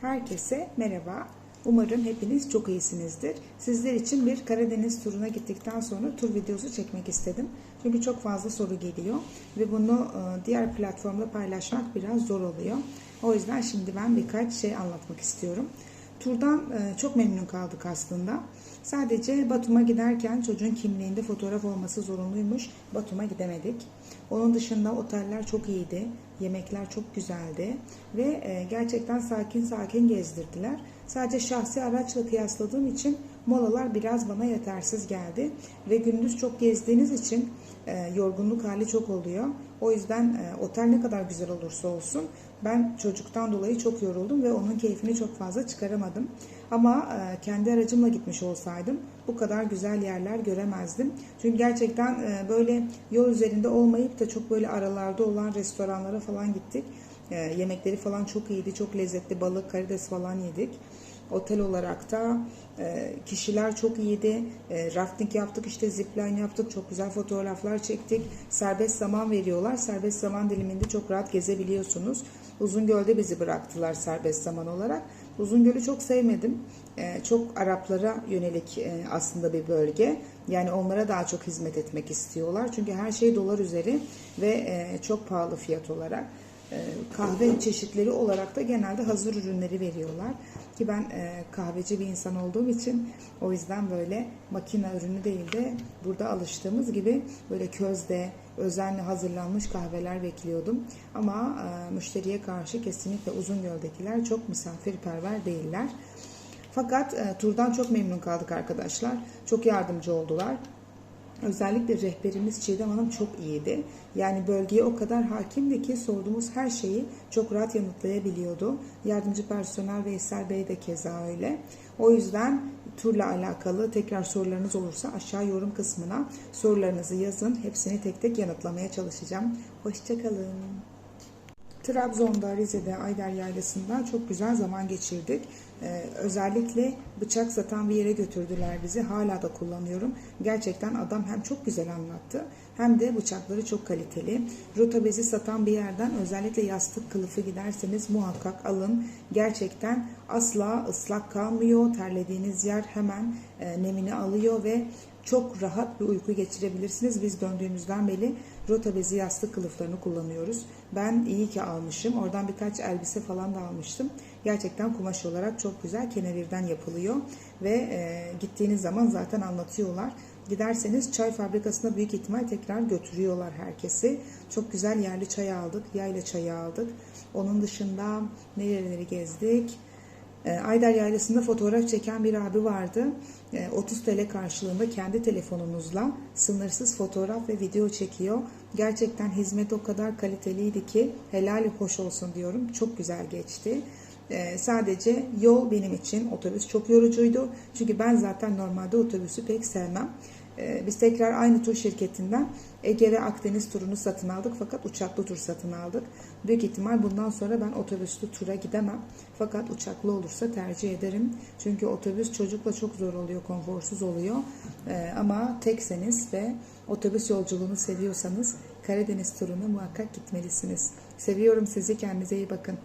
Herkese merhaba. Umarım hepiniz çok iyisinizdir. Sizler için bir Karadeniz turuna gittikten sonra tur videosu çekmek istedim. Çünkü çok fazla soru geliyor ve bunu e, diğer platformda paylaşmak biraz zor oluyor. O yüzden şimdi ben birkaç şey anlatmak istiyorum. Turdan e, çok memnun kaldık aslında. Sadece Batum'a giderken çocuğun kimliğinde fotoğraf olması zorunluymuş. Batum'a gidemedik. Onun dışında oteller çok iyiydi. Yemekler çok güzeldi. Ve e, gerçekten sakin sakin gezdirdiler. Sadece şahsi araçla kıyasladığım için molalar biraz bana yetersiz geldi. Ve gündüz çok gezdiğiniz için e, yorgunluk hali çok oluyor. O yüzden e, otel ne kadar güzel olursa olsun ben çocuktan dolayı çok yoruldum ve onun keyfini çok fazla çıkaramadım. Ama e, kendi aracımla gitmiş olsaydım bu kadar güzel yerler göremezdim. Çünkü gerçekten e, böyle yol üzerinde olmayıp da çok böyle aralarda olan restoranlara falan gittik. E, yemekleri falan çok iyiydi, çok lezzetli balık, karides falan yedik. Otel olarak da e, kişiler çok iyiydi. E, rafting yaptık, işte zipline yaptık, çok güzel fotoğraflar çektik. Serbest zaman veriyorlar. Serbest zaman diliminde çok rahat gezebiliyorsunuz. Uzungöl'de bizi bıraktılar serbest zaman olarak. Uzungöl'ü çok sevmedim. E, çok Araplara yönelik e, aslında bir bölge. Yani onlara daha çok hizmet etmek istiyorlar. Çünkü her şey dolar üzeri ve çok pahalı fiyat olarak. E, kahve çeşitleri olarak da genelde hazır ürünleri veriyorlar. Ki ben e, kahveci bir insan olduğum için o yüzden böyle makine ürünü değil de burada alıştığımız gibi böyle közde özenle hazırlanmış kahveler bekliyordum. Ama e, müşteriye karşı kesinlikle Uzungöl'dekiler çok misafirperver değiller. Fakat e, turdan çok memnun kaldık arkadaşlar. Çok yardımcı oldular. Özellikle rehberimiz Çiğdem Hanım çok iyiydi. Yani bölgeye o kadar hakimdi ki sorduğumuz her şeyi çok rahat yanıtlayabiliyordu. Yardımcı personel Veysel Bey de keza öyle. O yüzden turla alakalı tekrar sorularınız olursa aşağı yorum kısmına sorularınızı yazın. Hepsini tek tek yanıtlamaya çalışacağım. Hoşçakalın. Trabzon'da, Rize'de, Ayder Yaylası'nda çok güzel zaman geçirdik. Ee, özellikle bıçak satan bir yere götürdüler bizi. Hala da kullanıyorum. Gerçekten adam hem çok güzel anlattı hem de bıçakları çok kaliteli. Rota bezi satan bir yerden özellikle yastık kılıfı giderseniz muhakkak alın. Gerçekten asla ıslak kalmıyor. Terlediğiniz yer hemen e, nemini alıyor ve çok rahat bir uyku geçirebilirsiniz. Biz döndüğümüzden beri rota bezi yastık kılıflarını kullanıyoruz. Ben iyi ki almışım. Oradan birkaç elbise falan da almıştım. Gerçekten kumaş olarak çok güzel. Kenevirden yapılıyor. Ve e, gittiğiniz zaman zaten anlatıyorlar. Giderseniz çay fabrikasına büyük ihtimal tekrar götürüyorlar herkesi. Çok güzel yerli çay aldık. Yayla çayı aldık. Onun dışında nereleri gezdik? E, Ayder Yaylası'nda fotoğraf çeken bir abi vardı. E, 30 TL karşılığında kendi telefonunuzla sınırsız fotoğraf ve video çekiyor. Gerçekten hizmet o kadar kaliteliydi ki helal hoş olsun diyorum. Çok güzel geçti. E, sadece yol benim için otobüs çok yorucuydu. Çünkü ben zaten normalde otobüsü pek sevmem. E, biz tekrar aynı tur şirketinden Ege ve Akdeniz turunu satın aldık fakat uçaklı tur satın aldık. Büyük ihtimal bundan sonra ben otobüslü tura gidemem. Fakat uçaklı olursa tercih ederim. Çünkü otobüs çocukla çok zor oluyor, konforsuz oluyor. E, ama tekseniz ve otobüs yolculuğunu seviyorsanız Karadeniz turuna muhakkak gitmelisiniz. Seviyorum sizi, kendinize iyi bakın.